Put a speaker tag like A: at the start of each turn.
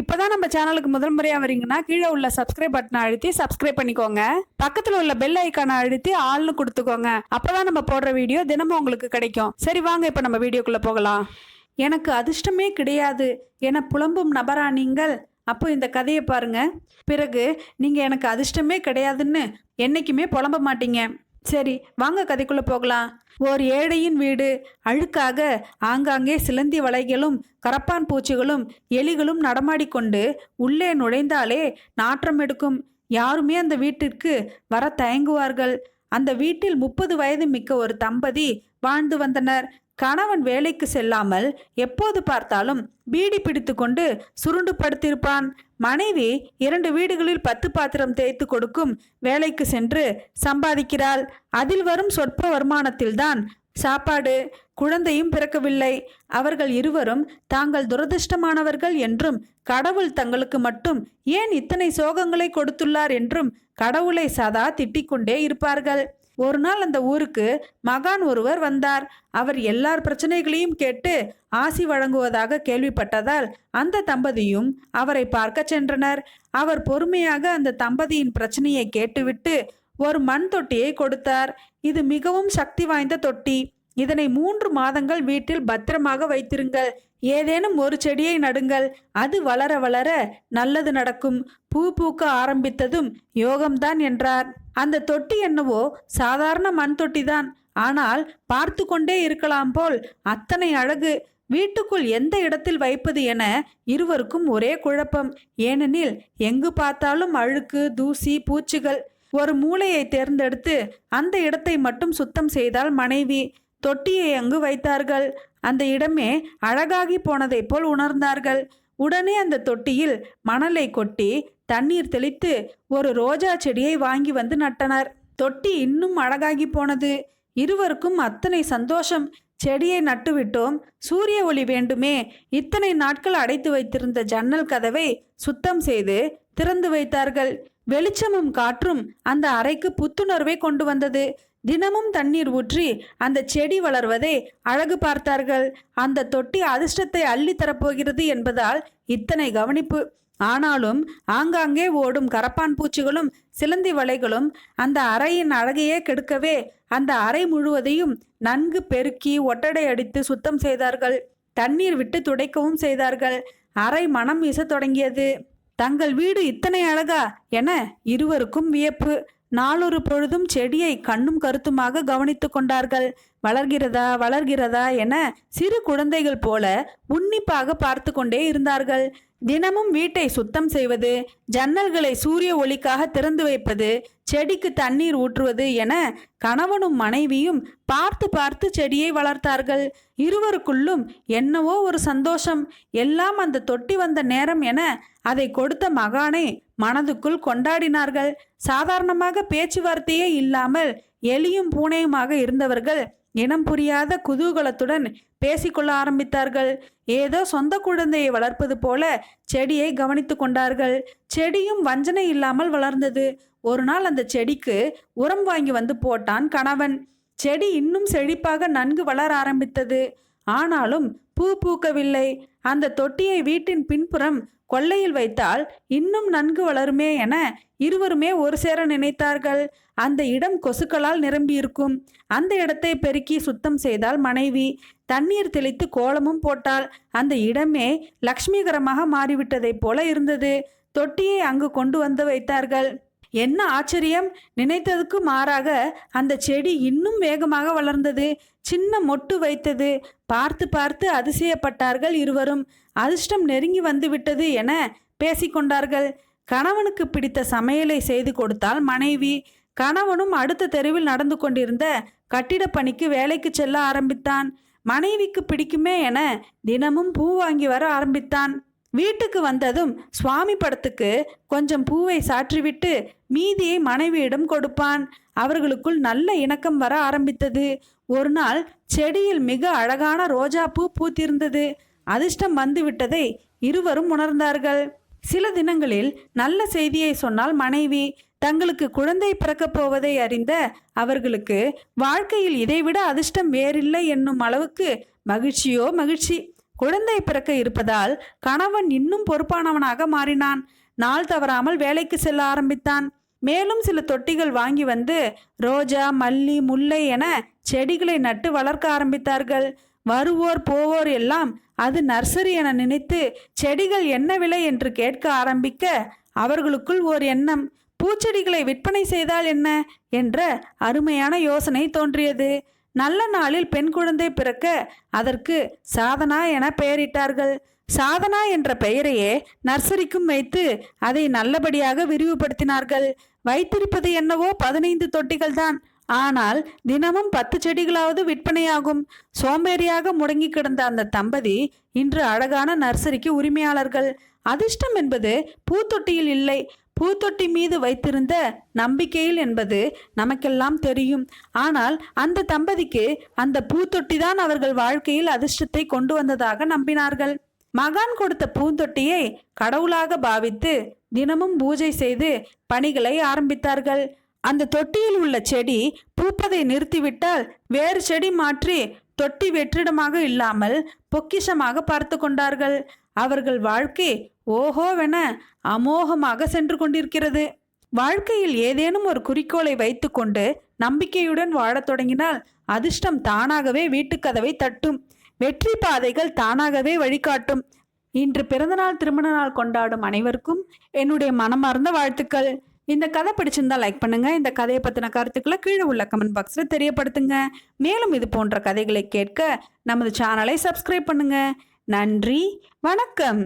A: இப்போதான் நம்ம சேனலுக்கு முதல் முறையாக வரீங்கன்னா கீழே உள்ள சப்ஸ்கிரைப் பட்டனை அழுத்தி சப்ஸ்கிரைப் பண்ணிக்கோங்க. பக்கத்தில் உள்ள பெல் ஐக்கானை அழுத்தி ஆள்னு கொடுத்துக்கோங்க. அப்போதான் நம்ம போடுற வீடியோ தினமும் உங்களுக்கு கிடைக்கும். சரி வாங்க இப்போ நம்ம வீடியோக்குள்ளே போகலாம். எனக்கு அதிர்ஷ்டமே கிடையாது. என புலம்பும் நபரா நீங்கள் அப்போ இந்த கதையை பாருங்க. பிறகு நீங்கள் எனக்கு அதிர்ஷ்டமே கிடையாதுன்னு என்றைக்குமே புலம்ப மாட்டீங்க. சரி வாங்க கதைக்குள்ளே போகலாம். ஓர் ஏழையின் வீடு. அழுக்காக ஆங்காங்கே சிலந்தி வலைகளும் கரப்பான் பூச்சிகளும் எலிகளும் நடமாடிக்கொண்டு உள்ளே நுழைந்தாலே நாற்றம் எடுக்கும். யாருமே அந்த வீட்டிற்கு வர தயங்குவார்கள். அந்த வீட்டில் முப்பது வயது மிக்க ஒரு தம்பதி வாழ்ந்து வந்தனர். கணவன் வேலைக்கு செல்லாமல் எப்போது பார்த்தாலும் பீடி பிடித்து கொண்டு சுருண்டு படுத்திருப்பான். மனைவி இரண்டு வீடுகளில் பத்து பாத்திரம் தேய்த்து கொடுக்கும் வேலைக்கு சென்று சம்பாதிக்கிறாள். அதில் வரும் சொற்ப வருமானத்தில்தான் சாப்பாடு குழந்தையும் பிறக்கவில்லை. அவர்கள் இருவரும் தாங்கள் துரதிர்ஷ்டமானவர்கள் என்றும் கடவுள் தங்களுக்கு மட்டும் ஏன் இத்தனை சோகங்களை கொடுத்துள்ளார் என்றும் கடவுளை சதா திட்டிக்கொண்டே இருப்பார்கள். ஒரு நாள் அந்த ஊருக்கு மகான் ஒருவர் வந்தார். அவர் எல்லார் பிரச்சனைகளையும் கேட்டு ஆசி வழங்குவதாக கேள்விப்பட்டதால் அந்த தம்பதியும் அவரை பார்க்க சென்றனர். அவர் பொறுமையாக அந்த தம்பதியின் பிரச்சனையை கேட்டுவிட்டு ஒரு மண் தொட்டியை கொடுத்தார். இது மிகவும் சக்தி வாய்ந்த தொட்டி. இதனை மூன்று மாதங்கள் வீட்டில் பத்திரமாக வைத்திருங்கள். ஏதேனும் ஒரு செடியை நடுங்கள். அது வளர வளர நல்லது நடக்கும். பூ பூக்க ஆரம்பித்ததும் யோகம்தான் என்றார். அந்த தொட்டி என்னவோ சாதாரண மண் தொட்டி தான் ஆனால் பார்த்து கொண்டே இருக்கலாம் போல் அத்தனை அழகு. வீட்டுக்குள் எந்த இடத்தில் வைப்பது என இருவருக்கும் ஒரே குழப்பம். ஏனெனில் எங்கு பார்த்தாலும் அழுக்கு தூசி பூச்சிகள். ஒரு மூலையை தேர்ந்தெடுத்து அந்த இடத்தை மட்டும் சுத்தம் செய்தால் மனைவி தொட்டியை அங்கு வைத்தார்கள். அந்த இடமே அழகாகி போனதைப் போல் உணர்ந்தார்கள். உடனே அந்த தொட்டியில் மணலை கொட்டி தண்ணீர் தெளித்து ஒரு ரோஜா செடியை வாங்கி வந்து நட்டனர். தொட்டி இன்னும் அழகாகி போனது. இருவருக்கும் அத்தனை சந்தோஷம். செடியை நட்டுவிட்டோம். சூரிய ஒளி வேண்டுமே. இத்தனை நாட்கள் அடைத்து வைத்திருந்த ஜன்னல் கதவை சுத்தம் செய்து திறந்து வைத்தார்கள். வெளிச்சமும் காற்றும் அந்த அறைக்கு புத்துணர்வை கொண்டு வந்தது. தினமும் தண்ணீர் ஊற்றி அந்த செடி வளர்வதை அழகு பார்த்தார்கள். அந்த தொட்டி அதிர்ஷ்டத்தை அள்ளி தரப்போகிறது என்பதால் இத்தனை கவனிப்பு. ஆனாலும் ஆங்காங்கே ஓடும் கரப்பான் பூச்சிகளும் சிலந்தி வலைகளும் அந்த அறையின் அழகையே கெடுக்கவே அந்த அறை முழுவதையும் நன்கு பெருக்கி ஒட்டடை அடித்து சுத்தம் செய்தார்கள். தண்ணீர் விட்டு துடைக்கவும் செய்தார்கள். அறை மனம் வீச தொடங்கியது. தங்கள் வீடு இத்தனை அழகா? என இருவருக்கும் வியப்பு. நாளொரு பொழுதும் செடியை கண்ணும் கருத்துமாக கவனித்து கொண்டார்கள். வளர்கிறதா வளர்கிறதா என சிறு குழந்தைகள் போல உன்னிப்பாக பார்த்து கொண்டே இருந்தார்கள். தினமும் வீட்டை சுத்தம் செய்வது ஜன்னல்களை சூரிய ஒளிக்காக திறந்து வைப்பது செடிக்கு தண்ணீர் ஊற்றுவது என கணவனும் மனைவியும் பார்த்து பார்த்து செடியை வளர்த்தார்கள். இருவருக்குள்ளும் என்னவோ ஒரு சந்தோஷம். எல்லாம் அந்த தொட்டி வந்த நேரம் என அதை கொடுத்த மகானை மனதுக்குள் கொண்டாடினார்கள். சாதாரணமாக பேச்சுவார்த்தையே இல்லாமல் எலியும் பூனையுமாக இருந்தவர்கள் இனம் புரியாத குதூகலத்துடன் பேசிக்கொள்ள ஆரம்பித்தார்கள். ஏதோ சொந்த குழந்தையை வளர்ப்பது போல செடியை கவனித்து கொண்டார்கள். செடியும் வஞ்சனை இல்லாமல் வளர்ந்தது. ஒரு நாள் அந்த செடிக்கு உரம் வாங்கி வந்து போட்டான் கணவன். செடி இன்னும் செழிப்பாக நன்கு வளர ஆரம்பித்தது. ஆனாலும் பூ பூக்கவில்லை. அந்த தொட்டியை வீட்டின் பின்புறம் கொள்ளையில் வைத்தால் இன்னும் நன்கு வளருமே என இருவருமே ஒரு சேர நினைத்தார்கள். அந்த இடம் கொசுக்களால் நிரம்பியிருக்கும். அந்த இடத்தை பெருக்கி சுத்தம் செய்தால் மனைவி. தண்ணீர் தெளித்து கோலமும் போட்டால் அந்த இடமே லக்ஷ்மிகரமாக மாறிவிட்டதைப் போல இருந்தது. தொட்டியை அங்கு கொண்டு வந்து வைத்தார்கள். என்ன ஆச்சரியம்? நினைத்ததுக்கு மாறாக அந்த செடி இன்னும் வேகமாக வளர்ந்தது. சின்ன மொட்டு வைத்தது. பார்த்து பார்த்து அதிசயப்பட்டார்கள் இருவரும். அதிர்ஷ்டம் நெருங்கி வந்துவிட்டது என பேசிக்கொண்டார்கள். கணவனுக்கு பிடித்த சமையலை செய்து கொடுத்தால் மனைவி. கணவனும் அடுத்த தெருவில் நடந்து கொண்டிருந்த கட்டிட பணிக்கு வேலைக்கு செல்ல ஆரம்பித்தான். மனைவிக்கு பிடிக்குமே என தினமும் பூ வாங்கி வர ஆரம்பித்தான். வீட்டுக்கு வந்ததும் சுவாமி படத்துக்கு கொஞ்சம் பூவை சாற்றிவிட்டு மீதியை மனைவியிடம் கொடுப்பான். அவர்களுக்குள் நல்ல இணக்கம் வர ஆரம்பித்தது. ஒரு நாள் செடியில் மிக அழகான ரோஜா பூ பூத்திருந்தது. அதிர்ஷ்டம் வந்துவிட்டதை இருவரும் உணர்ந்தார்கள். சில தினங்களில் நல்ல செய்தியை சொன்னால் மனைவி தங்களுக்கு குழந்தை பிறக்கப் போவதை அறிந்த அவர்களுக்கு வாழ்க்கையில் இதைவிட அதிர்ஷ்டம் வேறில்லை என்னும் அளவுக்கு மகிழ்ச்சியோ மகிழ்ச்சி குழந்தை பிறக்க இருப்பதால் கணவன் இன்னும் பொறுப்பானவனாக மாறினான். நாள் தவறாமல் வேலைக்கு செல்ல ஆரம்பித்தான். மேலும் சில தொட்டிகள் வாங்கி வந்து ரோஜா மல்லி முல்லை என செடிகளை நட்டு வளர்க்க ஆரம்பித்தார்கள். வருவோர் போவோர் எல்லாம் அது நர்சரி என நினைத்து செடிகள் என்ன விலை என்று கேட்க ஆரம்பிக்க அவர்களுக்குள் ஓர் எண்ணம். பூச்செடிகளை விற்பனை செய்தால் என்ன? என்ற அருமையான யோசனை தோன்றியது. நல்ல நாளில் பெண் குழந்தை பிறக்க அதற்கு சாதனா என பெயரிட்டார்கள். சாதனா என்ற பெயரையே நர்சரிக்கும் வைத்து அதை நல்லபடியாக விரிவுபடுத்தினார்கள். வைத்திருப்பது என்னவோ பதினைந்து தொட்டிகள் தான் ஆனால் தினமும் பத்து செடிகளாவது விற்பனையாகும். சோம்பேறியாக முடங்கி கிடந்த அந்த தம்பதி இன்று அழகான நர்சரிக்கு உரிமையாளர்கள். அதிர்ஷ்டம் என்பது பூத்தொட்டியில் இல்லை. பூத்தொட்டி மீது வைத்திருந்த நம்பிக்கையில் என்பது நமக்கெல்லாம் தெரியும். ஆனால் அந்த தம்பதிக்கு அந்த பூத்தொட்டி தான் அவர்கள் வாழ்க்கையில் அதிர்ஷ்டத்தை கொண்டு வந்ததாக நம்பினார்கள். மகான் கொடுத்த பூந்தொட்டியை கடவுளாக பாவித்து தினமும் பூஜை செய்து பணிகளை ஆரம்பித்தார்கள். அந்த தொட்டியில் உள்ள செடி பூப்பதை நிறுத்திவிட்டால் வேறு செடி மாற்றி தொட்டி வெற்றிடமாக இல்லாமல் பொக்கிஷமாக பார்த்து கொண்டார்கள். அவர்கள் வாழ்க்கை ஓஹோவென அமோகமாக சென்று கொண்டிருக்கிறது. வாழ்க்கையில் ஏதேனும் ஒரு குறிக்கோளை வைத்துக்கொண்டு நம்பிக்கையுடன் வாழத் தொடங்கினால் அதிர்ஷ்டம் தானாகவே வீட்டுக்கதவை தட்டும். வெற்றி பாதைகள் தானாகவே வழிகாட்டும். இன்று பிறந்தநாள் திருமண நாள் கொண்டாடும் அனைவருக்கும் என்னுடைய மனமார்ந்த வாழ்த்துக்கள். இந்த கதை பிடிச்சிருந்தா லைக் பண்ணுங்க. இந்த கதையை பற்றின கருத்துக்களை கீழே உள்ள கமெண்ட் பாக்ஸில் தெரியப்படுத்துங்க. மேலும் இது போன்ற கதைகளை கேட்க நமது சேனலை சப்ஸ்கிரைப் பண்ணுங்கள் நன்றி. வணக்கம்.